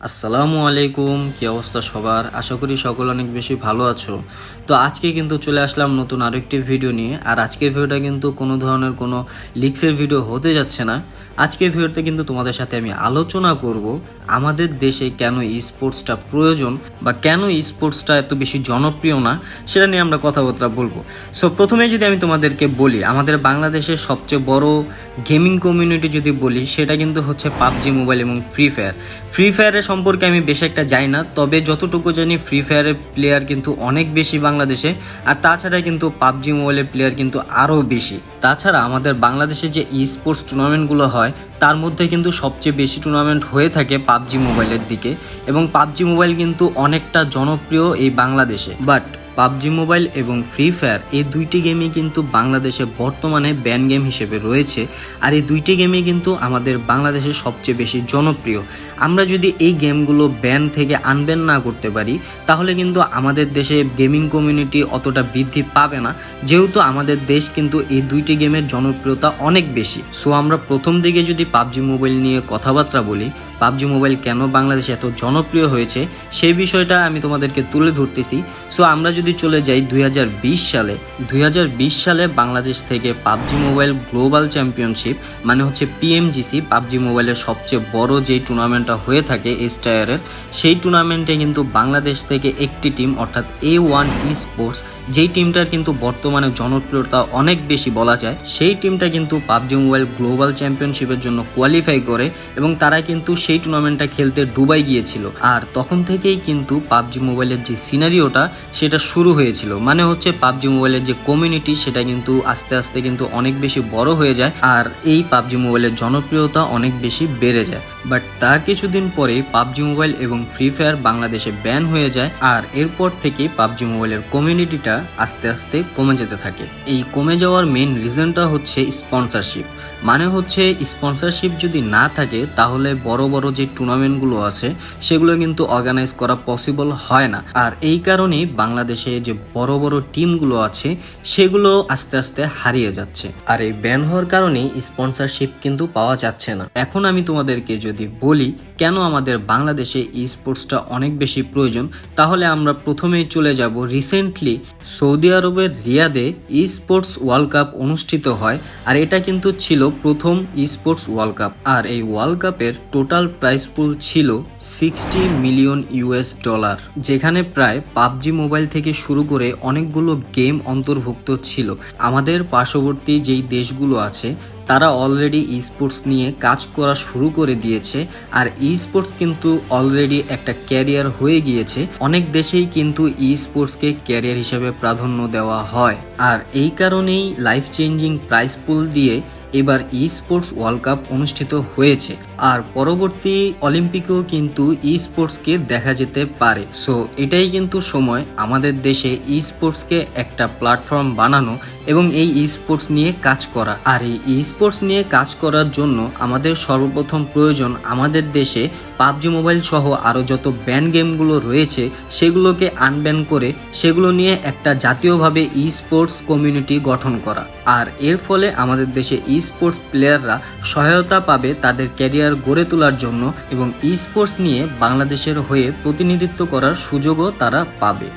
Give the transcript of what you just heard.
আসসালামু আলাইকুম কি অবস্থা সবার? আশা করি সকল অনেক বেশি ভালো আছো। তো আজকে কিন্তু চলে আসলাম নতুন আরেকটি ভিডিও নিয়ে। আর আজকের ভিডিওটা কিন্তু কোনো ধরনের কোনো লিক্সের ভিডিও হতে যাচ্ছে না। আজকের ভিডিওতে কিন্তু তোমাদের সাথে আমি আলোচনা করব, আমাদের দেশে কেন স্পোর্টসটা প্রয়োজন বা কেন স্পোর্টসটা এত বেশি জনপ্রিয় না, সেটা নিয়ে আমরা কথাবার্তা বলব। সো প্রথমে যদি আমি তোমাদেরকে বলি, আমাদের বাংলাদেশের সবচেয়ে বড় গেমিং কমিউনিটি যদি বলি, সেটা কিন্তু হচ্ছে পাবজি মোবাইল এবং ফ্রি ফায়ার ফ্রি ফায়ারের সম্পর্কে আমি বেশি একটা জানি না, তবে যতটুকু জানি ফ্রি ফায়ারের প্লেয়ার কিন্তু অনেক বেশি বাংলাদেশে, আর তাছাড়া কিন্তু পাবজি মোবাইলের প্লেয়ার কিন্তু আরও বেশি। তাছাড়া আমাদের বাংলাদেশে যে ই স্পোর্টস টুর্নামেন্টগুলো হয়, তার মধ্যে কিন্তু সবচেয়ে বেশি টুর্নামেন্ট হয়ে থাকে পাবজি মোবাইলের দিকে। এবং পাবজি মোবাইল কিন্তু অনেকটা জনপ্রিয় এই বাংলাদেশে। বাট পাবজি মোবাইল এবং ফ্রি ফায়ার এই দুইটি গেমই কিন্তু বাংলাদেশে বর্তমানে ব্যান গেম হিসেবে রয়েছে। আর এই দুইটি গেমই কিন্তু আমাদের বাংলাদেশে সবচেয়ে বেশি জনপ্রিয়। আমরা যদি এই গেমগুলো ব্যান থেকে আনব্যান না করতে পারি, তাহলে কিন্তু আমাদের দেশে গেমিং কমিউনিটি অতটা বৃদ্ধি পাবে না। যেহেতু আমাদের দেশ কিন্তু এই দুইটি গেমের জনপ্রিয়তা অনেক বেশি। সো আমরা প্রথম দিকে যদি পাবজি মোবাইল নিয়ে কথাবার্তা বলি পাবজি মোবাইল কেন বাংলাদেশে এত জনপ্রিয় হয়েছে সেই বিষয়টা আমি তোমাদেরকে তুলে ধরতেছি। সো আমরা যদি চলে যাই দুই হাজার বিশ সালে, দুই হাজার বিশ সালে বাংলাদেশ থেকে পাবজি মোবাইল গ্লোবাল চ্যাম্পিয়নশিপ মানে হচ্ছে পিএমজিসি, পাবজি মোবাইলের সবচেয়ে বড় যেই টুর্নামেন্টটা হয়ে থাকে এসটায়ারের সেই টুর্নামেন্টে কিন্তু বাংলাদেশ থেকে একটি টিম, অর্থাৎ এ ওয়ান ই স্পোর্টস যেই টিমটার কিন্তু বর্তমানে জনপ্রিয়তা অনেক বেশি বলা যায়, সেই টিমটা কিন্তু পাবজি মোবাইল গ্লোবাল চ্যাম্পিয়নশিপের জন্য কোয়ালিফাই করে এবং তারা কিন্তু সেই টুর্নামেন্টটা খেলতে দুবাই গিয়েছিল। আর তখন থেকেই কিন্তু পাবজি মোবাইলের যে সিনারিওটা সেটা শুরু হয়েছিল। মানে হচ্ছে পাবজি মোবাইলের যে কমিউনিটি সেটা কিন্তু আস্তে আস্তে কিন্তু অনেক বেশি বড় হয়ে যায় আর এই পাবজি মোবাইলের জনপ্রিয়তা অনেক বেশি বেড়ে যায়। বাট তার কিছুদিন পরে পাবজি মোবাইল এবং ফ্রি ফায়ার বাংলাদেশে ব্যান হয়ে যায় আর এরপর থেকে পাবজি মোবাইলের কমিউনিটিটা আস্তে আস্তে কমে যেতে থাকে। এই কমে যাওয়ার মেন রিজনটা হচ্ছে স্পন্সরশিপ মানে হচ্ছে স্পন্সরশিপ যদি না থাকে, তাহলে বড় বড় যে টুর্নামেন্টগুলো আছে, সেগুলো কিন্তু অর্গানাইজ করা পসিবল হয় না। আর এই কারণেই বাংলাদেশে যে বড় বড় টিমগুলো আছে, সেগুলো আস্তে আস্তে হারিয়ে যাচ্ছে। আর এই ব্যান হওয়ার কারণে স্পন্সরশিপ কিন্তু পাওয়া যাচ্ছে না। এখন আমি তোমাদেরকে যদি বলি কেন আমাদের বাংলাদেশে ই স্পোর্টসটা অনেক বেশি প্রয়োজন, তাহলে আমরা প্রথমেই চলে যাব রিসেন্টলি সৌদি আরবের রিয়াদে ই স্পোর্টস ওয়ার্ল্ড কাপ অনুষ্ঠিত হয়, আর এটা কিন্তু ছিল প্রথম ই স্পোর্টস ওয়ার্ল্ড কাপ আর এই ওয়ার্ল্ড কাপের টোটাল প্রাইস পুল ছিল সিক্সটি মিলিয়ন ইউএস ডলার যেখানে প্রায় পাবজি মোবাইল থেকে শুরু করে অনেকগুলো গেম অন্তর্ভুক্ত ছিল। আমাদের পার্শ্ববর্তী যেই দেশগুলো আছে তারা অলরেডি ই স্পোর্টস নিয়ে কাজ করা শুরু করে দিয়েছে, আর ই স্পোর্টস কিন্তু অলরেডি একটা ক্যারিয়ার হয়ে গিয়েছে। অনেক দেশেই কিন্তু ই স্পোর্টসকে ক্যারিয়ার হিসেবে প্রাধান্য দেওয়া হয়। আর এই কারণেই লাইফ চেঞ্জিং প্রাইস পুল দিয়ে এবার ই স্পোর্টস ওয়ার্ল্ড কাপ অনুষ্ঠিত হয়েছে। আর পরবর্তী অলিম্পিকেও কিন্তু ই স্পোর্টসকে দেখা যেতে পারে। সো এটাই কিন্তু সময় আমাদের দেশে ই স্পোর্টসকে একটা প্ল্যাটফর্ম বানানো এবং এই ই স্পোর্টস নিয়ে কাজ করা। আর এই ই স্পোর্টস নিয়ে কাজ করার জন্য আমাদের সর্বপ্রথম প্রয়োজন আমাদের দেশে পাবজি মোবাইল সহ আরও যত ব্যান গেমগুলো রয়েছে, সেগুলোকে আনব্যান করে সেগুলো নিয়ে একটা জাতীয়ভাবে ই স্পোর্টস কমিউনিটি গঠন করা। আর এর ফলে আমাদের দেশে ই স্পোর্টস প্লেয়াররা সহায়তা পাবে তাদের ক্যারিয়ার গড়ে তোলার জন্য এবং ই স্পোর্টস নিয়ে বাংলাদেশের হয়ে প্রতিনিধিত্ব করার সুযোগও তারা পাবে।